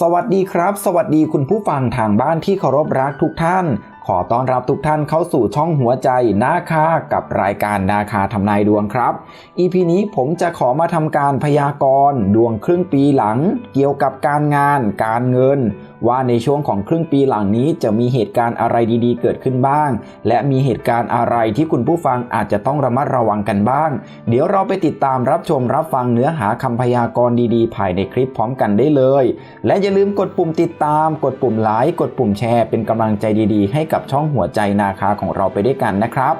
สวัสดีครับ สวัสดีคุณผู้ฟังทางบ้านที่เคารพรักทุกท่าน ขอต้อนรับทุกท่านเข้าสู่ช่องหัวใจนาคากับรายการนาคาทำนายดวงครับ EP นี้ผมจะขอมาทำการพยากรณ์ดวงครึ่งปีหลัง เกี่ยวกับการงาน การเงิน ว่าในช่วงของครึ่งปีหลังนี้จะมีเหตุการณ์อะไรดีๆ เกิดขึ้นบ้าง และมีเหตุการณ์อะไรที่คุณผู้ฟังอาจจะต้องระมัดระวังกันบ้าง เดี๋ยวเราไปติดตามรับชมรับฟังเนื้อหาคำพยากรณ์ดีๆ ภายในคลิปพร้อมกันได้เลย และอย่าลืมกดปุ่มติดตาม กดปุ่มไลค์กดปุ่มแชร์เป็นกำลังใจดี ๆ ให้กับช่องหัวใจนาคาของเราไปด้วยกันนะครับ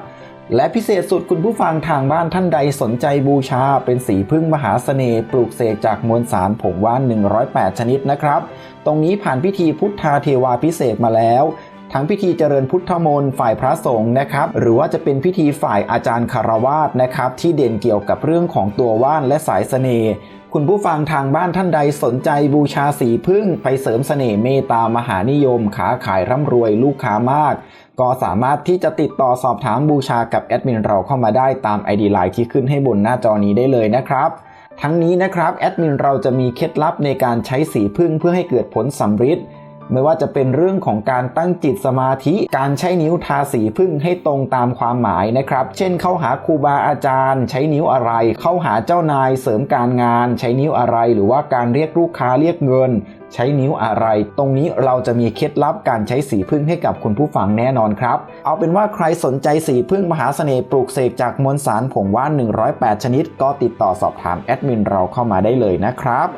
และพิเศษสุดคุณผู้ฟังทางบ้านท่านใดสนใจบูชา เป็นสีพึ่งมหาเสน่ห์ปลูกเสกจากมวลสารผงว่าน 108 ชนิดนะครับ ตรงนี้ผ่านพิธีพุทธาเทวาพิเศษมาแล้ว ทั้งพิธีเจริญพุทธมนต์ฝ่ายพระสงฆ์นะครับ หรือว่าจะเป็นพิธีฝ่ายอาจารย์คารวาสนะครับ ที่เด่นเกี่ยวกับเรื่องของตัวว่านและสายเสน่ห์คุณผู้ฟังทางบ้านท่านใดสนใจบูชาสีพึ่งไปเสริมเสน่ห์เมตตามหานิยมขาขายร่ำรวยลูกค้ามาก ก็สามารถที่จะติดต่อสอบถามบูชากับแอดมินเราเข้ามาได้ตาม ID ไลน์ที่ขึ้นให้บนหน้าจอนี้ได้เลยนะครับ ทั้งนี้นะครับแอดมินเราจะมีเคล็ดลับในการใช้สีพึ่งเพื่อให้เกิดผลสำฤทธิ์ ไม่ว่าจะเป็นเรื่องของการตั้งจิตสมาธิ การใช้นิ้วทาสีพึ่งให้ตรงตามความหมายนะครับ เช่น เข้าหาครูบาอาจารย์ ใช้นิ้วอะไร เข้าหาเจ้านายเสริมการงาน ใช้นิ้วอะไร หรือว่าการเรียกลูกค้าเรียกเงิน ใช้นิ้วอะไร ตรงนี้เราจะมีเคล็ดลับการใช้สีพึ่งให้กับคุณผู้ฟังแน่นอนครับ เอาเป็นว่าใครสนใจสีพึ่งมหาเสน่ห์ปลูกเสกจากมวลสารผงว่าน108 ชนิด ก็ติดต่อสอบถามแอดมินเราเข้ามาได้เลยนะครับ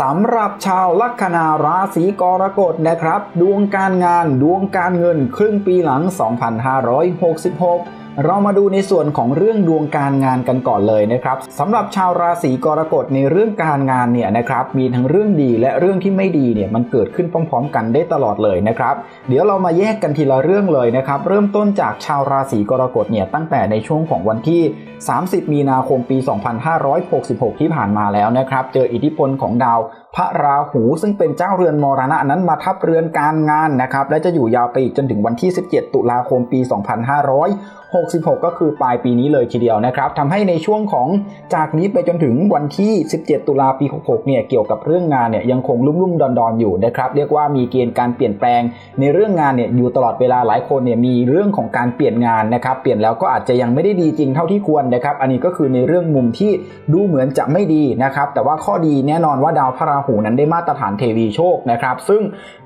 สำหรับชาวลัคนาราศีกรกฎนะครับ ดวงการงานดวงการเงินครึ่งปีหลัง 2566 เรามาดูในส่วนของเรื่องดวงการงานกันก่อนเลยนะครับสำหรับชาวราศีกรกฎในเรื่องการงานเนี่ยนะครับมีทั้งเรื่องดีและเรื่องที่ไม่ดีเนี่ยมันเกิดขึ้นพร้อม ๆ กันได้ตลอดเลยนะครับเดี๋ยวเรามาแยกกันทีละเรื่องเลยนะครับเริ่มต้นจากชาวราศีกรกฎเนี่ยตั้งแต่ในช่วงของวันที่ 30 มีนาคมปี 2566 ที่ผ่านมาแล้วนะครับเจออิทธิพลของดาวพระราหูซึ่งเป็นเจ้าเรือนมรณะนั้นมาทับเรือนการงานนะครับและจะอยู่ยาวไปอีกจนถึงวันที่ 17 ตุลาคมปี66 ก็คือปลายปีนี้เลยทีเดียวนะครับทำให้ในช่วงของจากนี้ไปจนถึงวันที่ 17 ตุลาปี 66 เนี่ยเกี่ยวกับเรื่องงานเนี่ยยังคงลุ่มๆดอนๆอยู่นะครับเรียกว่ามีเกณฑ์การเปลี่ยนแปลง ในเรื่องงานเนี่ยอยู่ตลอดเวลาหลายคนเนี่ยมีเรื่องของการเปลี่ยนงานนะครับเปลี่ยนแล้วก็อาจจะยังไม่ได้ดีจริงเท่าที่ควรนะครับอันนี้ก็คือในเรื่องมุมที่ดูเหมือนจะไม่ดีนะครับแต่ว่าข้อดีแน่นอนว่าดาวพระราหูนั้นได้มาตรฐานเทวีโชคนะครับซึ่ง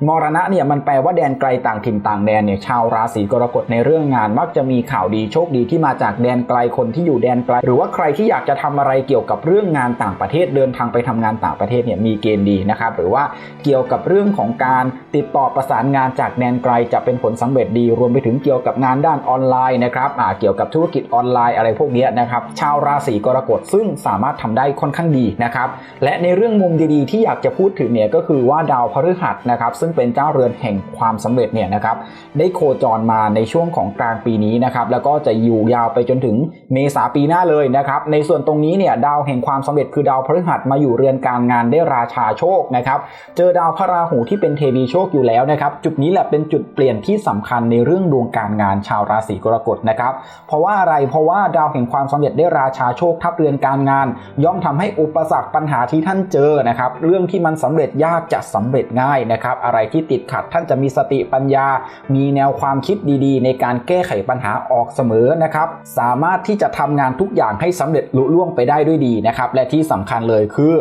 มรณะเนี่ยมันแปลว่าแดนไกลต่างถิ่นต่างแดนเนี่ยชาวราศีกรกฎในเรื่องงานมักจะมีข่าวดีโชคดีที่มาจากแดนไกลคนที่อยู่แดนไกล หรือว่าใครที่อยากจะทำอะไรเกี่ยวกับเรื่องงานต่างประเทศเดินทางไปทำงานต่างประเทศเนี่ยมีเกณฑ์ดีนะครับหรือว่าเกี่ยวกับเรื่องของการติดต่อประสานงานจากแดนไกลจะเป็นผลสำเร็จดี รวมไปถึงเกี่ยวกับงานด้านออนไลน์นะครับอ่าเกี่ยวกับธุรกิจออนไลน์อะไรพวกนี้นะครับชาวราศีกรกฎซึ่งสามารถทำได้ค่อนข้างดีนะครับและในเรื่องมุมดีๆ ที่อยากจะพูดถึงเนี่ยก็คือว่าดาวพฤหัสนะครับซึ่งเป็นเจ้าเรือนแห่งความสำเร็จเนี่ยนะครับได้โคจรมาในช่วงของกลางปีนี้นะครับแล้วก็จะอยู่ยาวไปจนถึงเมษาปีหน้าเลยนะครับในส่วนตรงนี้เนี่ยดาวแห่งความสำเร็จคือดาวพฤหัสมาอยู่เรือนการงานได้ราชาโชคนะครับเจอดาวพระราหูที่เป็นเทวีโชคอยู่แล้วนะครับจุดนี้แหละเป็นจุดเปลี่ยนที่สำคัญในเรื่องดวงการงานชาวราศีกรกฎนะครับเพราะว่าอะไรเพราะว่าดาวแห่งความสำเร็จได้ราชาโชคทับเรือนการงาน ย่อมทำให้อุปสรรคปัญหาที่ท่านเจอนะครับเรื่องที่มันสำเร็จยากจะสำเร็จง่ายนะครับอะไรที่ติดขัดท่านจะมีสติปัญญา มีแนวความคิดดีๆ ในการแก้ไขปัญหาออกเสมอนะครับ สามารถที่จะทำงานทุกอย่างให้สำเร็จลุล่วงไปได้ด้วยดีนะครับ และที่สำคัญเลยคือ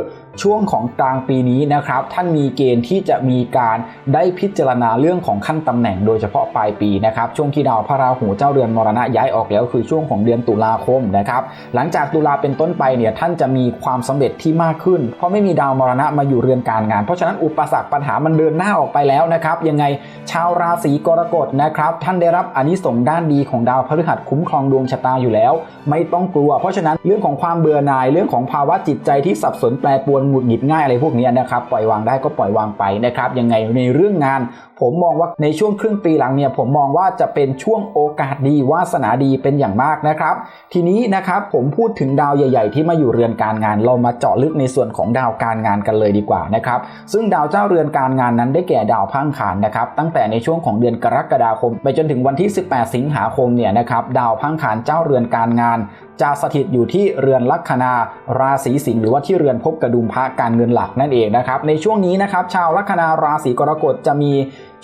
ช่วงของกลางปีนี้นะครับ ท่านมีเกณฑ์ที่จะมีการได้พิจารณาเรื่องของขั้นตำแหน่งโดยเฉพาะปลายปีนะครับช่วงที่ดาวพระราหูเจ้าเรือนมรณะย้ายออกแล้วคือช่วงของเดือนตุลาคมนะครับ หลังจากตุลาเป็นต้นไปเนี่ยท่านจะมีความสำเร็จที่มากขึ้น เพราะไม่มีดาวมรณะมาอยู่เรือนการงาน เพราะฉะนั้นอุปสรรคปัญหามันเดินหน้าออกไปแล้วนะครับยังไงชาวราศีกรกฎนะครับ ท่านได้รับอานิสงส์ด้านดีของดาวพฤหัสคุ้มครองดวงชะตาอยู่แล้ว ไม่ต้องกลัว เพราะฉะนั้นเรื่องของความเบื่อหน่ายเรื่องของภาวะจิตใจที่สับสนแปรปรวนหงุดหงิดง่ายอะไรพวกนี้นะครับปล่อยวางได้ก็ปล่อยวางไปนะครับยังไงในเรื่องงาน ผมมองว่าในช่วงครึ่งปีหลังเนี่ยผมมองว่าจะเป็นช่วงโอกาสดีวาสนาดีเป็นอย่างมากนะครับ ทีนี้นะครับผมพูดถึงดาวใหญ่ ๆ ที่มาอยู่เรือนการงาน เรามาเจาะลึกในส่วนของดาวการงานกันเลยดีกว่านะครับซึ่งดาวเจ้าเรือนการงานนั้นได้แก่ดาวพังขานนะครับตั้งแต่ในช่วงของเดือนกรกฎาคม ไปจนถึงวันที่ 18 สิงหาคมเนี่ยนะครับดาวพังขานเจ้าเรือนการงาน จะสถิตอยู่ที่เรือนลัคนาราศีสิงห์หรือว่าที่เรือนภพกระดุมพภาคการเงินหลักนั่นเองนะครับในช่วงนี้นะครับชาวลัคนาราศีกรกฎจะมี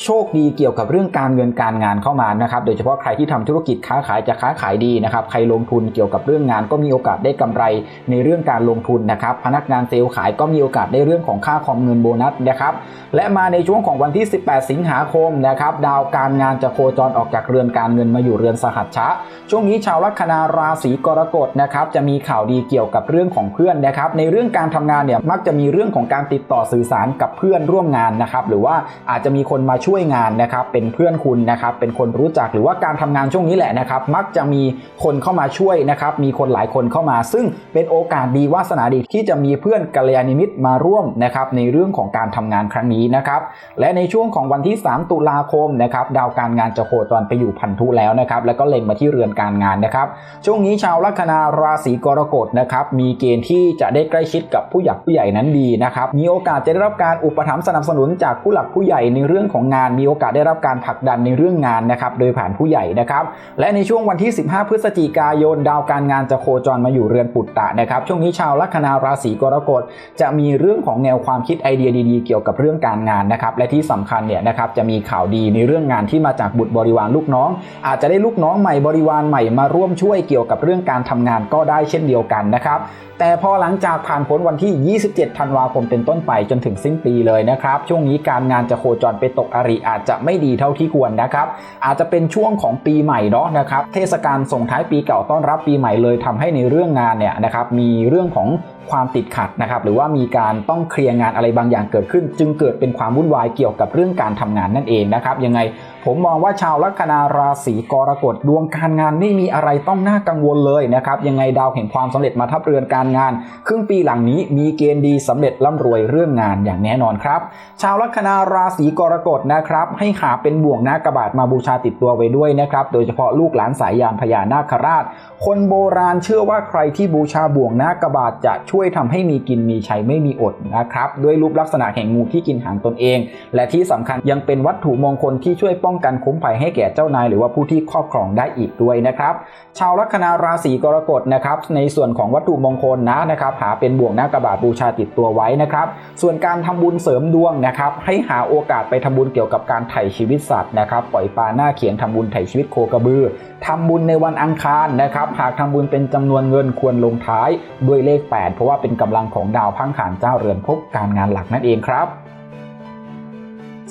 โชคดีเกี่ยวกับเรื่องการเงินการงานเข้ามานะครับ โดยเฉพาะใครที่ทำธุรกิจค้าขายจะค้าขายดีนะครับ ใครลงทุนเกี่ยวกับเรื่องงานก็มีโอกาสได้กำไรในเรื่องการลงทุนนะครับ พนักงานเซลล์ขายก็มีโอกาสได้เรื่องของค่าคอมเงินโบนัสนะครับ และมาในช่วงของวันที่ 18 สิงหาคมนะครับ ดาวการงานจะโคจรออกจากเรือนการเงินมาอยู่เรือนสหัชชะ ช่วงนี้ชาวลัคนาราศีกรกฎนะครับจะมีข่าวดีเกี่ยวกับเรื่องของเพื่อนนะครับ ในเรื่องการทำงานเนี่ยมักจะมีเรื่องของการติดต่อสื่อสารกับเพื่อนร่วมงานนะครับ หรือว่าอาจจะมีคนมาช่วยงานนะครับเป็นเพื่อนคุณนะครับเป็นคนรู้จักหรือว่าการทำงานช่วงนี้แหละนะครับมักจะมีคนเข้ามาช่วยนะครับมีคนหลายคนเข้ามา ซึ่งเป็นโอกาสดีวาสนาดีที่จะมีเพื่อนกัลยาณมิตรมาร่วมนะครับในเรื่องของการทำงานครั้งนี้นะครับและในช่วงของวันที่ 3 ตุลาคมนะครับดาวการงานจะโคจรไปอยู่พันธุแล้วนะครับแล้วก็เล็งมาที่เรือนการงานนะครับช่วงนี้ชาวลัคนาราศีกรกฎนะครับมีเกณฑ์ที่จะได้ใกล้ชิดกับผู้หลักผู้ใหญ่นั้นดีนะครับมีโอกาสจะได้รับการอุปถัมภ์สนับสนุนจากผู้หลักผู้ใหญ่ในเรื่องของงานมีโอกาสได้รับการผลักดันในเรื่องงานนะครับโดยผ่านผู้ใหญ่นะครับและในช่วงวันที่ 15 พฤศจิกายน ดาวการงานจะโคจรมาอยู่เรือนปุตตะนะครับช่วงนี้ชาวลัคนาราศีกรกฎจะมีเรื่องของแนวความคิดไอเดียดีๆ เกี่ยวกับเรื่องการงานนะครับและที่สำคัญเนี่ยนะครับจะมีข่าวดีในเรื่องงานที่มาจากบุตรบริวารลูกน้อง อาจจะได้ลูกน้องใหม่บริวารใหม่มาร่วมช่วยเกี่ยวกับเรื่องการทำงานก็ได้เช่นเดียวกันนะครับแต่พอหลังจากผ่านพ้นวันที่ 27 ธันวาคมเป็นต้นไปจนถึงสิ้นปีเลยนะครับช่วงนี้การงานจะโคจรไปตกอริ อาจจะไม่ดีเท่าที่ควรนะครับ อาจจะเป็นช่วงของปีใหม่เนาะนะครับ เทศกาลส่งท้ายปีเก่าต้อนรับปีใหม่เลยทำให้ในเรื่องงานเนี่ยนะครับมีเรื่องของความติดขัดนะครับหรือว่ามีการต้องเคลียร์งานอะไรบางอย่างเกิดขึ้น จึงเกิดเป็นความวุ่นวายเกี่ยวกับเรื่องการทำงานนั่นเองนะครับยังไงผมมองว่าชาวลัคนาราศีกรกฎดวงการงานไม่มีอะไรต้องน่ากังวลเลยนะครับยังไงดาวแห่งความสำเร็จมาทับเรือนการงาน ครึ่งปีหลังนี้มีเกณฑ์ดีสำเร็จร่ำรวยเรื่องงานอย่างแน่นอนครับ ชาวลัคนาราศีกรกฎนะครับ ให้หาเป็นบ่วงนากระบาดมาบูชาติดตัวไว้ด้วยนะครับโดยเฉพาะลูกหลานสายยานพญานาคราช คนโบราณเชื่อว่าใครที่บูชาบ่วงนากระบาดจะช่วยทำให้มีกินมีใช้ไม่มีอดนะครับด้วยรูปลักษณะแห่งงูที่กินหางตนเอง และที่สำคัญยังเป็นวัตถุมงคลที่ช่วยป้องกันคุ้มภัยให้แก่เจ้านาย หรือว่าผู้ที่ครอบครองได้อีกด้วยนะครับชาวลัคนาราศีกรกฎนะครับในส่วนของวัตถุมงคลนะนะครับหาเป็นบ่วงหน้ากระบาดบูชาติดตัวไว้นะครับส่วนการทำบุญเสริมดวงนะครับให้หาโอกาสไปทำบุญเกี่ยวกับการไถ่ชีวิตสัตว์นะครับปล่อยปลาหน้าเขียงทำบุญไถ่ชีวิตโคกระบือทำบุญในวันอังคารนะครับหากทำบุญเป็นจำนวนเงินควรลงท้ายด้วยเลข8เพราะว่าเป็นกำลังของดาวพังขานเจ้าเรือนภพการงานหลักนั่นเองครับ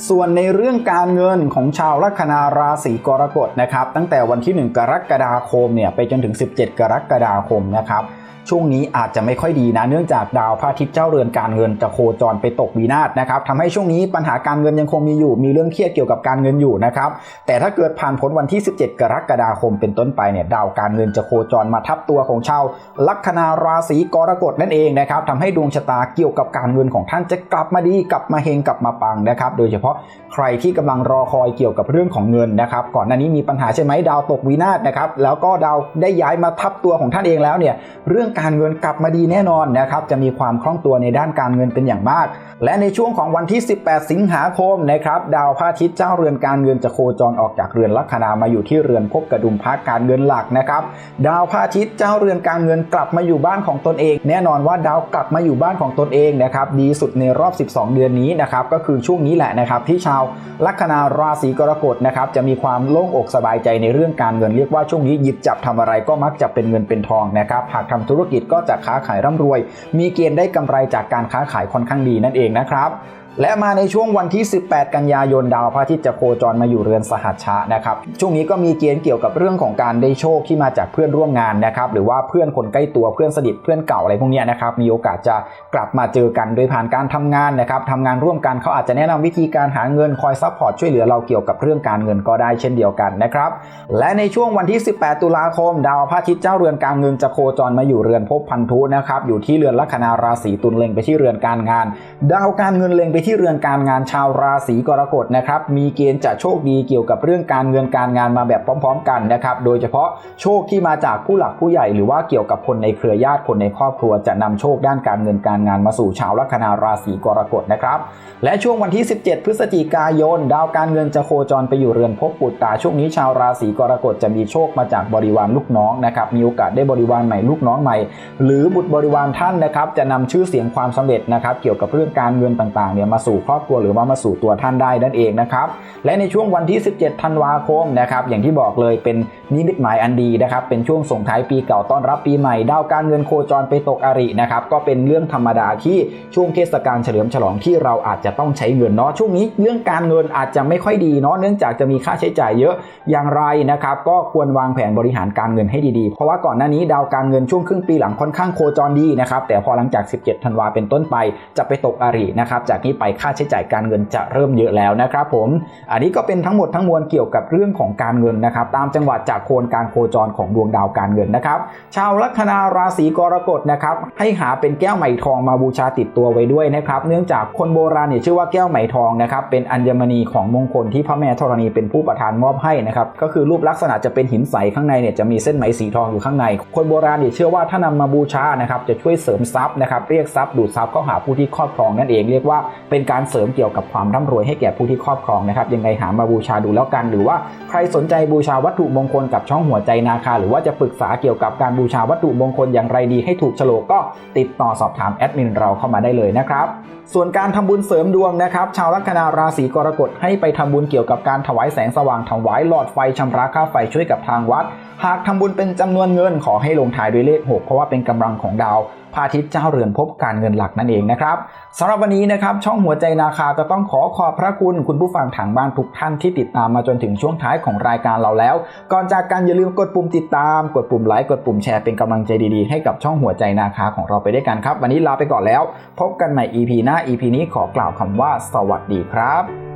ส่วนในเรื่องการเงินของชาวลัคนาราศีกรกฎนะครับ ตั้งแต่วันที่ 1 กรกฎาคมเนี่ยไปจนถึง 17 กรกฎาคมนะครับช่วงนี้อาจจะไม่ค่อยดีนะเนื่องจากดาวพระอาทิตย์เจ้าเรือนการเงินจะโคจรไปตกวินาศนะครับทำให้ช่วงนี้ปัญหาการเงินยังคงมีอยู่ มีเรื่องเครียดเกี่ยวกับการเงินอยู่นะครับแต่ถ้าเกิดผ่านพ้นวันที่ 17 กรกฎาคมเป็นต้นไปเนี่ยดาวการเงินจะโคจรมาทับตัวของชาวลัคนาราศีกรกฎนั่นเองนะครับทำให้ดวงชะตาเกี่ยวกับการเงินของท่านจะกลับมาดีกลับมาเฮงกลับมาปังนะครับโดยเฉพาะใครที่กำลังรอคอยเกี่ยวกับเรื่องของเงินนะครับก่อนหน้านี้มีปัญหาใช่ไหมดาวตกวินาศนะครับแล้วก็ดาวได้ย้ายมาทับตัวของท่านเองแล้วเนี่ยเรื่องการเงินกลับมาดีแน่นอนนะครับจะมีความคล่องตัวในด้านการเงินเป็นอย่างมาก และในช่วงของวันที่ 18 สิงหาคมนะครับดาวพระอาทิตย์เจ้าเรือนการเงินจะโคจรออกจากเรือนลัคนามาอยู่ที่เรือนภพกระดุมพักการเงินหลักนะครับดาวพระอาทิตย์เจ้าเรือนการเงินกลับมาอยู่บ้านของตนเอง แน่นอนว่าดาวกลับมาอยู่บ้านของตนเองนะครับดีสุดในรอบ 12 เดือนนี้นะครับก็คือช่วงนี้แหละนะครับที่ชาวลัคนาราศีกรกฎนะครับจะมีความโล่งอกสบายใจในเรื่องการเงินเรียกว่าช่วงนี้หยิบจับทำอะไรก็มักจะเป็นเงินเป็นทองนะครับหากทำธุรกิจก็จะค้าขายร่ำรวย มีเกณฑ์ได้กำไรจากการค้าขายค่อนข้างดีนั่นเองนะครับ และมาในช่วงวันที่ 18 กันยายนดาวพระอาทิตย์จะโคจรมาอยู่เรือนสหัชชะนะครับ ช่วงนี้ก็มีเกณฑ์เกี่ยวกับเรื่องของการได้โชคที่มาจากเพื่อนร่วมงานนะครับ หรือว่าเพื่อนคนใกล้ตัวเพื่อนสนิทเพื่อนเก่าอะไรพวกนี้นะครับ มีโอกาสจะกลับมาเจอกันโดยผ่านการทำงานนะครับทำงานร่วมกันเขาอาจจะแนะนำวิธีการหาเงินคอยซัพพอร์ตช่วยเหลือเราเกี่ยวกับเรื่องการเงินก็ได้เช่นเดียวกันนะครับ และในช่วงวันที่ 18 ตุลาคม ดาวพระอาทิตย์เจ้าเรือนการเงินจะโคจรมาอยู่เรือนภพพันธุนะครับ อยู่ที่เรือนลัคนาราศีตุลเล็งไปที่เรือนการงาน ดาวการเงินเล็งไปที่เรือนการงานชาวราศีกรกฎนะครับมีเกณฑ์จะโชคดีเกี่ยวกับเรื่องการเงินการงานมาแบบพร้อม ๆ กันนะครับโดยเฉพาะโชคที่มาจากผู้หลักผู้ใหญ่ หรือว่าเกี่ยวกับคนในเครือญาติคนในครอบครัว จะนำโชคด้านการเงินการงานมาสู่ชาวลัคนาราศีกรกฎนะครับและช่วงวันที่ 17 พฤศจิกายน ดาวการเงินจะโคจรไปอยู่เรือนภพปุตตาช่วงนี้ชาวราศีกรกฎจะมีโชคมาจากบริวารลูกน้องนะครับมีโอกาสได้บริวารใหม่ลูกน้องใหม่ หรือบุตรบริวารท่านนะครับจะนำชื่อเสียงความสำเร็จนะครับเกี่ยวกับเรื่องการเงินต่างๆเนี่ยมาสู่ครอบครัวหรือว่ามาสู่ตัวท่านได้นั่นเองนะครับ และในช่วงวันที่ 17 ธันวาคมนะครับอย่างที่บอกเลยเป็นนิมิตหมายอันดีนะครับเป็นช่วงส่งท้ายปีเก่าต้อนรับปีใหม่ดาวการเงินโคจรไปตกอรินะครับก็เป็นเรื่องธรรมดาที่ช่วงเทศกาลเฉลิมฉลองที่เราอาจจะต้องใช้เงินเนาะช่วงนี้เรื่องการเงินอาจจะไม่ค่อยดีเนาะเนื่องจากจะมีค่าใช้จ่ายเยอะอย่างไรนะครับก็ควรวางแผนบริหารการเงินให้ดีๆ เพราะว่าก่อนหน้านี้ดาวการเงินช่วงครึ่งปีหลังค่อนข้างโคจรดีนะครับแต่พอหลังจาก 17 ธันวาเป็นต้นไปจะไปตกอรินะครับจากนี้ไปค่าใช้จ่ายการเงินจะเริ่มเยอะแล้วนะครับผม อันนี้ก็เป็นทั้งหมดทั้งมวลเกี่ยวกับเรื่องของการเงินนะครับ ตามจังหวะจากโคนการโคจรของดวงดาวการเงินนะครับ ชาวลัคนาราศีกรกฎนะครับ ให้หาเป็นแก้วไหมทองมาบูชาติดตัวไว้ด้วยนะครับ เนื่องจากคนโบราณเนี่ยชื่อว่าแก้วไหมทองนะครับเป็นอัญมณีของมงคลที่พระแม่ธรณีเป็นผู้ประทานมอบให้นะครับ ก็คือรูปลักษณะจะเป็นหินใสข้างในเนี่ยจะมีเส้นไหมสีทองอยู่ข้างใน คนโบราณเนี่ยเชื่อว่าถ้านำมาบูชานะครับจะช่วยเสริมทรัพย์นะครับเรียกทรัพย์ดูดทรัพย์เข้าหาผู้ที่ครอบครองนั่นเองเรียกว่าเป็นการเสริมเกี่ยวกับความร่ำรวยให้แก่ผู้ที่ครอบครองนะครับยังไงหามาบูชาดูแล้วกัน หรือว่าใครสนใจบูชาวัตถุมงคลกับช่องหัวใจนาคา หรือว่าจะปรึกษาเกี่ยวกับการบูชาวัตถุมงคลอย่างไรดีให้ถูกโฉลกก็ติดต่อสอบถามแอดมินเราเข้ามาได้เลยนะครับส่วนการทำบุญเสริมดวงนะครับ ชาวลัคนาราศีกรกฎให้ไปทำบุญเกี่ยวกับการถวายแสงสว่างถวายหลอดไฟชำระค่าไฟช่วยกับทางวัด หากทำบุญเป็นจำนวนเงินขอให้ลงท้ายด้วยเลข 6 เพราะว่าเป็นกำลังของดาว พาทิตย์เจ้าเรือนภพการเงินหลักนั่นเองนะครับสำหรับวันนี้นะครับช่องหัวใจนาคาก็ต้องขอขอบพระคุณคุณผู้ฟังทางบ้านทุกท่านที่ติดตามมาจนถึงช่วงท้ายของรายการเราแล้ว ก่อนจากกันอย่าลืมกดปุ่มติดตาม กดปุ่มไลค์กดปุ่มแชร์เป็นกำลังใจดีๆให้กับช่องหัวใจนาคาของเราไปด้วยกันครับ วันนี้ลาไปก่อนแล้ว พบกันใหม่ EP หน้า EP นี้ขอกล่าวคำว่า สวัสดีครับ